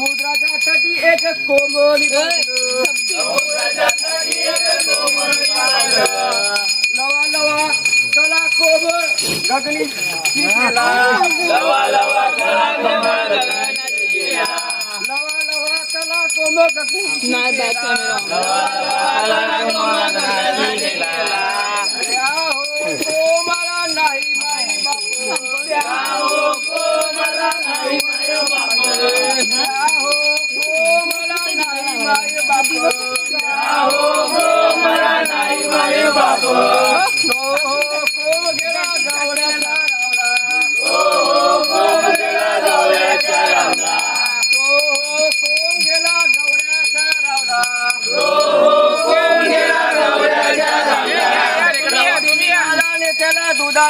समुद्राच्या तटी एक कोमणी लवा लवा कला कोमळ गगनी लवा लवा कला कोमळ गगनी त्याला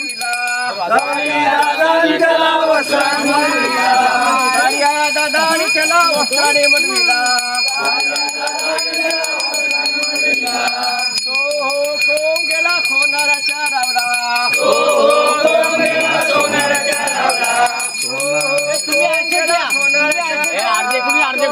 वस्त्राने मडिला तो गेला सोनाराच्या रावला सोनाराच्या अर्धे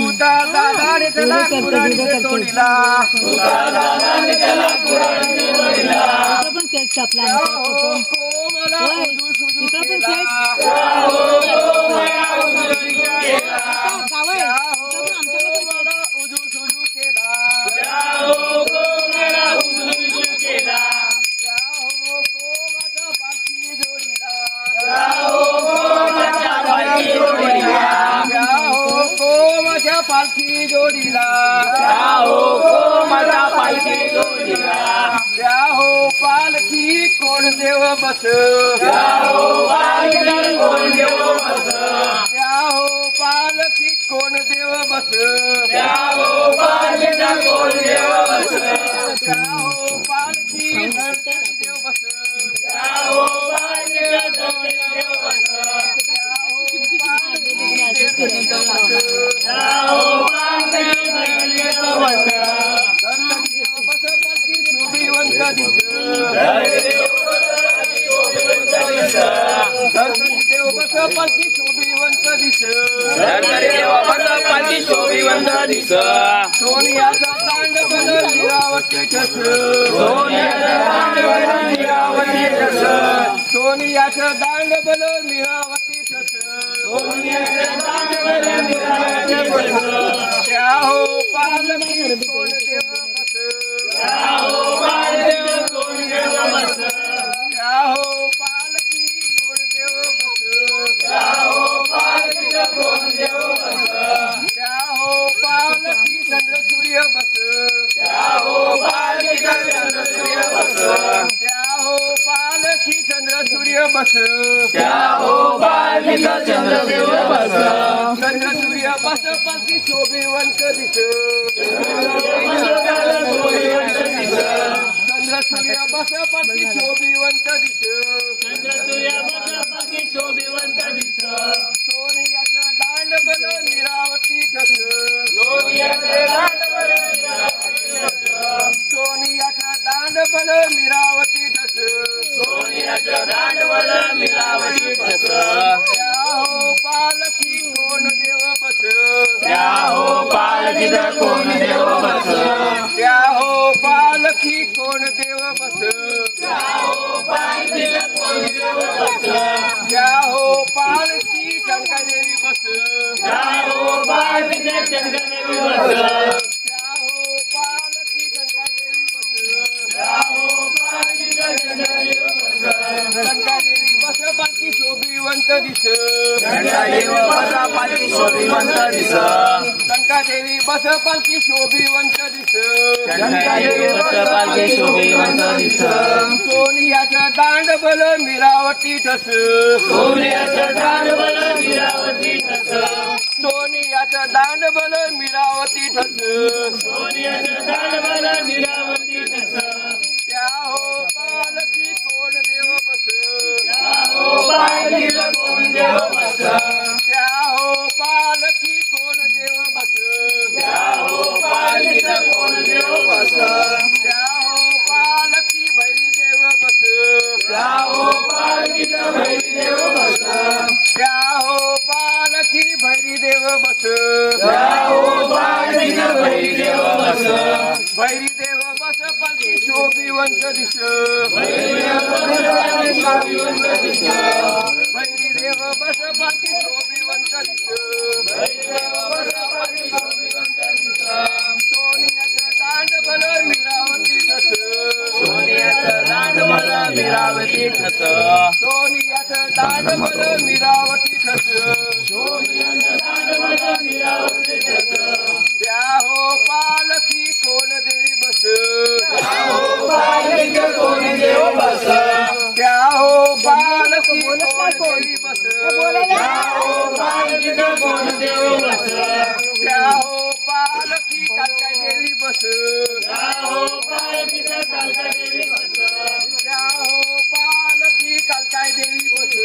पण केक हो, सुजू इकडं पण. केक. हो पालखी कोण देव बस. त्या हो पालखी कोण देव बस. त्या हो पालखी कोण देव बस. त्या हो पालखी पालखी शोभिवंत दिस पालखी शोभिवंत दिस सोनियाचा दांड बन लीलावती ठस सोनियाचा दांड बन लीलावती ठस सोनियाचं दांड बन लीलावती ठस सोनियाचं दांड बन लीलावती ठस त्या हो पालखी कोण देव बस त्या हो पालखी कोण देव बस सूर्य बस पालखी शोभिवंत दिस चंद्र सूर्य बस पालखी शोभिवंत दिस देव बस पालखी शोभिवंत दिस. पालखी शोभिवंत दिस देवी बस पालखी शोभिवंत दिस. सोनियाचं दांडबल मिरावती ठस. सोन्याचं सोनियाचं दांडबल मिरावती ठस. सोन्याचं दांडवल मिरावती ठस. त्या हो पालखी कोण देव बस. हो पालखीत कोण देव बस. कालकाय देवी बस. हो पालखीत कालका देवी बस. हो कालकाय देवी बस.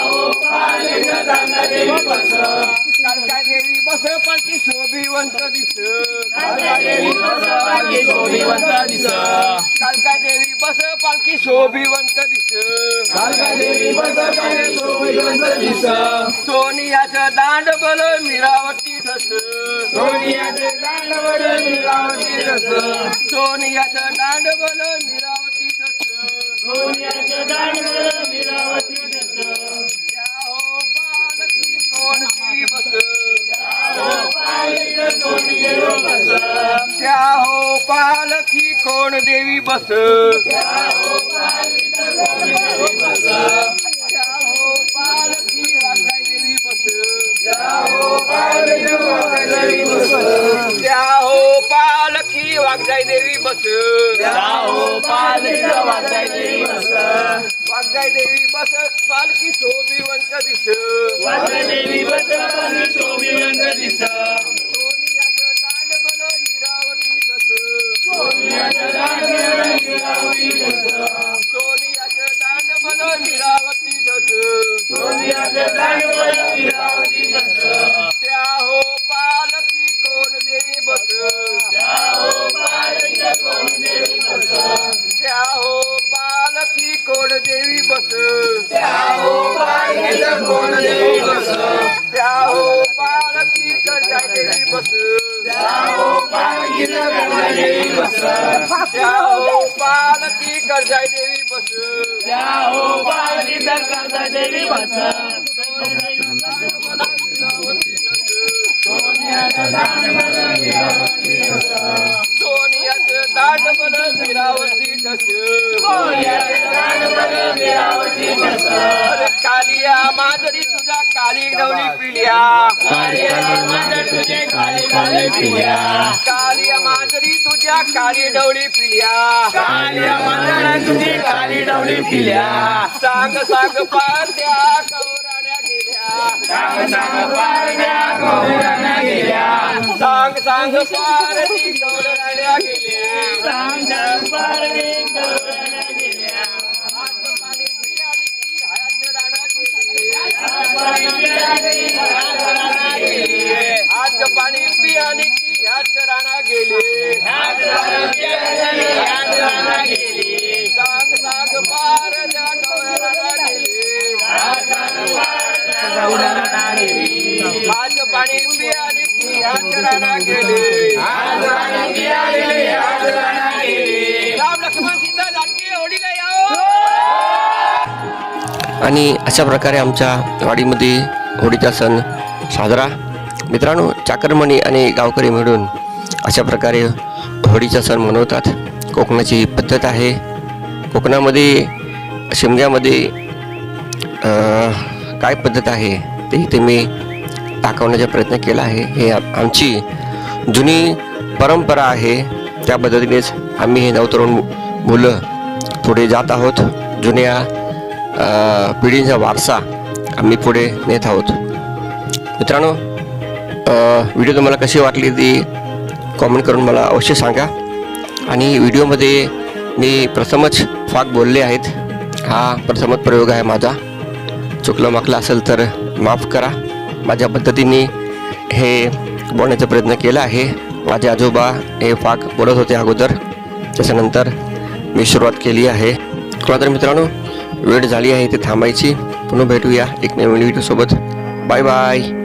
हो पालखीत कालका देवी बस. कालकाय देवी बस पालखी शोभिवंत दिस. कालका देवी बस शोभिवंत दिस. कालका देवी बस पालखी शोभिवंत दिस. सोनियाचं सोन्याचं दांडवल मिरावती ठस सोनियाचं सोन्याचं दांडवल मिरावती ठस त्या हो पालखी कोण देवी बस. पालखीत कोण देव बस. त्या हो पालखी कोण देवी बस? हो पालखी वाघाय देवी बस. हो वाघजाय देवी बस वाचाय देवी बस. वाघजाय देवी बस पालखी शोभिवंत दिस. वाचाय देवी बस शोभिवंत दिस. बस. हो कोण देवी बस त्या हो पालखी करताय देवी बस हो देवी बस त्या हो देवी बस ठस कालिया माधुरी तुझ्या काली गवली पिल्या. तुझे काळे काळे कालिया माधुरी तुझ्या काली डवळी पिल्या. मांजरा तुझी काळी डवली पिल्या. सांग सांग गेल्या सांग सांग पारड्या कौराण्या गेल्या सांग सांग पारती कवराड्या गेल्या सांग सांग पारडी कौराण्या गेल्या हात राम लक्ष्मण सीता जानकी आणि अशा प्रकारे आमच्या वाडीमध्ये होळीचा सण साजरा. मित्रांनो चाकरमणी आणि गावकरी मिळून अशा प्रकारे होळीचा सण मनवतात. कोकणाची ही पद्धत आहे. कोकणामध्ये शिमग्यामध्ये काय पद्धत आहे ते इथे मी दाखवण्याचा प्रयत्न केला आहे. हे आमची जुनी परंपरा आहे. त्या पद्धतीनेच आम्ही हे नवतरुण मुलं पुढे जात आहोत. जुन्या पिढींचा वारसा आम्ही पुढे नेत आहोत. मित्रांनो व्हिडिओ तुम्हाला कशी वाटली ती कॉमेंट करून मला अवश्य सांगा. आणि व्हिडिओमध्ये मी प्रथमच फाग बोलले आहेत. हा प्रथमच प्रयोग आहे माझा. चुकलं माकलं असेल तर माफ करा. माझ्या पद्धतीने हे बोलण्याचा प्रयत्न केला आहे. माझे आजोबा हे फाक बोलत होते अगोदर. त्याच्यानंतर मी सुरुवात केली आहे. किंवा तर मित्रांनो वेळ झाली आहे इथे थांबायची. पुन्हा भेटूया एक नवीन व्हिडिओसोबत बाय बाय